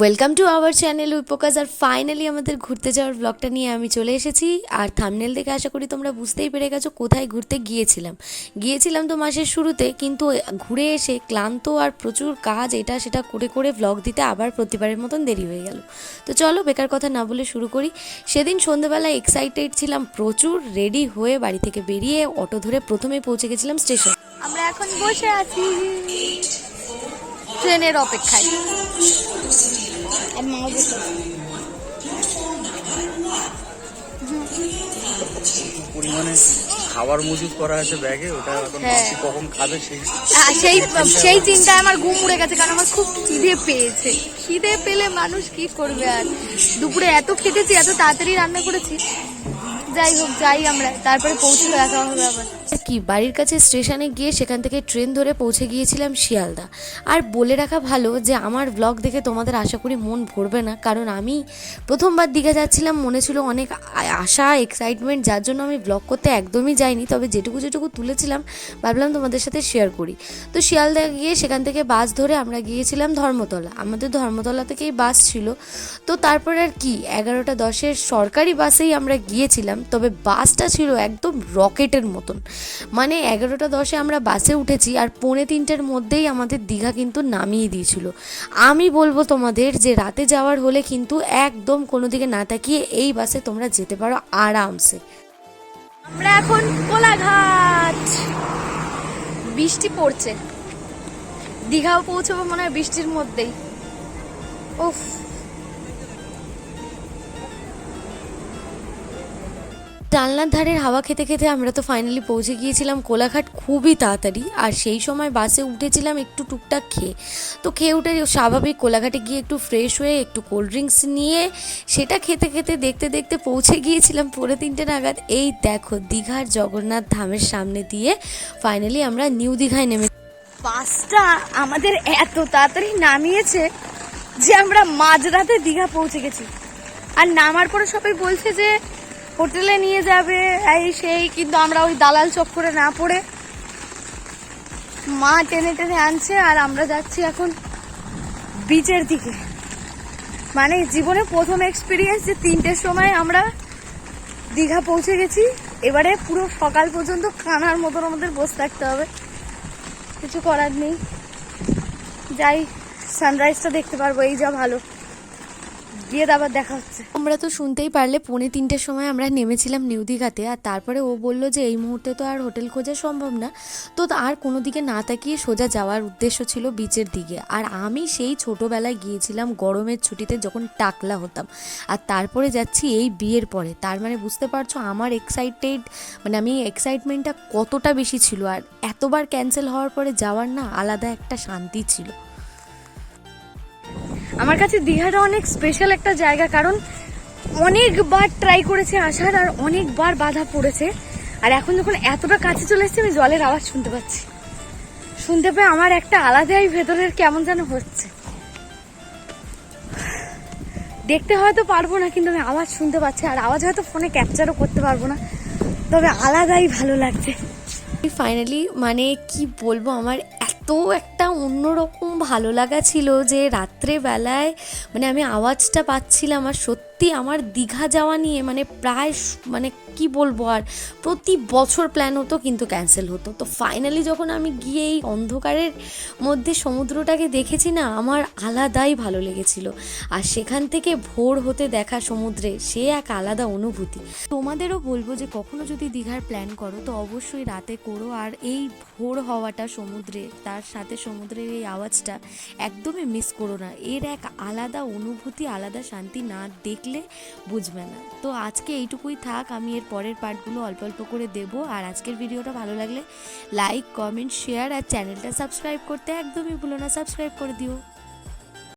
Welcome to our channel উইপোকাজ আর finally আমাদের ঘুরতে যাওয়ার ব্লগটা নিয়ে আমি চলে এসেছি। আর থামনেল দেখে আশা করি তোমরা বুঝতেই পেরে গেছো কোথায় ঘুরতে গিয়েছিলাম। গিয়েছিলাম তো মাসের শুরুতে, কিন্তু ঘুরে এসে ক্লান্ত আর প্রচুর কাজ এটা সেটা করে করে ব্লগ দিতে আবার প্রতিবারের মতন দেরি হয়ে গেল। তো চলো বেকার কথা না বলে শুরু করি। সেদিন সন্ধেবেলা এক্সাইটেড ছিলাম, প্রচুর রেডি হয়ে বাড়ি থেকে বেরিয়ে অটো ধরে প্রথমে পৌঁছে গেছিলাম স্টেশন আমরা এখন বসে আছি। ট্রেনের অপেক্ষায়। পরিমাণে খাবার মজুদ করা আছে ব্যাগে ওটা এখন হ্যাঁ। কখন খাবে সেই সেই সেই চিন্তায় আমার ঘুম উড়ে গেছে কারণ আমার খুব খিদে পেয়েছে। খিদে পেলে মানুষ কি করবে আর? দুপুরে এত খেতেছি এত তাড়াতাড়ি রান্না করেছি। যাই হোক যাই আমরা তারপরে পৌঁছে দেখা হবে আবার। কি বাড়ির কাছে স্টেশনে গিয়ে সেখান থেকে ট্রেন ধরে পৌঁছে গিয়েছিলাম শিয়ালদা। আর বলে রাখা ভালো যে, আমার ব্লগ দেখে তোমাদের আশা করি মন ভরবে না। কারণ আমি প্রথমবার দীঘা যাচ্ছিলাম, মনে ছিল অনেক আশা এক্সাইটমেন্ট যার জন্য আমি ব্লগ করতে একদমই যাইনি। তবে যেটুকু যেটুকু তুলেছিলাম, ভাবলাম তোমাদের সাথে শেয়ার করি। তো শিয়ালদা গিয়ে সেখান থেকে বাস ধরে আমরা গিয়েছিলাম ধর্মতলা। আমাদের ধর্মতলা থেকেই বাস ছিল। তো তারপর আর কি, এগারোটা দশের সরকারি বাসেই আমরা গিয়েছিলাম। তবে বাসটা ছিল একদম রকেটের মতন। মানে এগারোটা দশে আমরা বাসে উঠেছি আর পৌনে তিনটের মধ্যেই আমাদের দীঘা কিন্তু নামিয়ে দিয়েছিল। আমি বলব তোমাদের যে রাতে যাওয়ার হলে কিন্তু একদম কোনো দিকে না তাকিয়ে এই বাসে তোমরা যেতে পারো আরামসে। আমরা এখন কোলাঘাট। বৃষ্টি পড়ছে। দীঘাও পৌঁছবো মনে হয় বৃষ্টির মধ্যেই। উফ। জানলার ধারের হাওয়া খেতে খেতে আমরা তো ফাইনালি পৌঁছে গিয়েছিলাম। কোলাঘাট খুবই তাড়াতাড়ি, আর সেই সময় বাসে উঠেছিলাম একটু টুকটাক খেয়ে। তো খেয়ে উঠে স্বাভাবিক কোলাঘাটে গিয়ে একটু ফ্রেশ হয়ে একটু কোল্ড ড্রিঙ্কস নিয়ে সেটা খেতে খেতে দেখতে দেখতে পৌঁছে গিয়েছিলাম পরে তিনটে নাগাদ। এই দেখো দীঘার জগন্নাথ ধামের সামনে দিয়ে ফাইনালি আমরা নিউ দীঘায় নেমে বাসটা আমাদের এত তাড়াতাড়ি নামিয়েছে যে আমরা মাঝরাতে দীঘা পৌঁছে গেছি। আর নামার পরে সবাই বলছে যে হোটেলে নিয়ে যাবে, এই সেই, কিন্তু আমরা ওই দালাল চক্করে না পড়ে মা টেনে টেনে আনছে আর আমরা যাচ্ছি এখন বিচের দিকে। মানে জীবনে প্রথম এক্সপিরিয়েন্স যে তিনটের সময় আমরা দীঘা পৌঁছে গেছি, এবারে পুরো সকাল পর্যন্ত কানার মতন আমাদের বসে থাকতে হবে। কিছু করার নেই। যাই সানরাইজটা দেখতে পারব, এই যা ভালো। গিয়ে আবার দেখা হচ্ছে। আমরা তো শুনতেই পারলে পৌনে তিনটের সময় আমরা নেমেছিলাম নিউ দীঘাতে, আর তারপরে ও বলল যে এই মুহূর্তে তো আর হোটেল খোঁজা সম্ভব না। তো আর কোনো দিকে না তাকিয়ে সোজা যাওয়ার উদ্দেশ্য ছিল বিচের দিকে। আর আমি সেই ছোটোবেলায় গিয়েছিলাম গরমের ছুটিতে যখন টাকলা হতাম। আর তারপরে যাচ্ছি এই বিয়ের পরে। তার মানে বুঝতে পারছ আমার এক্সাইটেড মানে আমি এক্সাইটমেন্টটা কতটা বেশি ছিল। আর এতবার ক্যান্সেল হওয়ার পরে যাওয়ার না আলাদা একটা শান্তি ছিল। আমার কাছে দীঘাটা অনেক স্পেশাল একটা জায়গা, কারণ অনেকবার ট্রাই করেছে আসার আর অনেকবার বাধা পড়েছে। আর এখন যখন এতটা কাছে চলে এসেছি, আমি জলের আওয়াজ শুনতে পাচ্ছি। শুনতে পেয়ে আমার একটা আলাদাই ভেতরের কেমন যেন হচ্ছে। দেখতে হয়তো পারব না, কিন্তু আমি আওয়াজ শুনতে পাচ্ছি, আর আওয়াজ হয়তো ফোনে ক্যাপচারও করতে পারব না। তবে আলাদাই ভালো লাগছে। ফাইনালি মানে কি বলব, আমার এত একটা অন্যরকম ভালো লাগা ছিল যে রাত্রেবেলায় মানে আমি আওয়াজটা পাচ্ছিলাম আর সত্যি আমার দীঘা যাওয়া নিয়ে মানে প্রায় মানে কি বলব আর, প্রতি বছর প্ল্যান হতো কিন্তু ক্যান্সেল হতো। তো ফাইনালি যখন আমি গিয়ে এই অন্ধকারের মধ্যে সমুদ্রটাকে দেখেছি না, আমার আলাদাই ভালো লেগেছিল। আর সেখান থেকে ভোর হতে দেখা সমুদ্রে, সে এক আলাদা অনুভূতি। তোমাদেরও বলব যে কখনো যদি দীঘার প্ল্যান করো, তো অবশ্যই রাতে করো। আর এই ভোর হওয়াটা সমুদ্রে, তার সাথে সমুদ্রের এই আওয়াজটা একদমই মিস করো না। এর এক আলাদা অনুভূতি, আলাদা শান্তি না দেখলে বুঝবে না। তো আজকে এইটুকুই থাক, আমি এর পরের পার্টগুলো অল্প অল্প করে দেব। আর আজকের ভিডিওটা ভালো লাগলে লাইক কমেন্ট শেয়ার আর চ্যানেলটা সাবস্ক্রাইব করতে একদমই ভুলো না। সাবস্ক্রাইব করে দিও।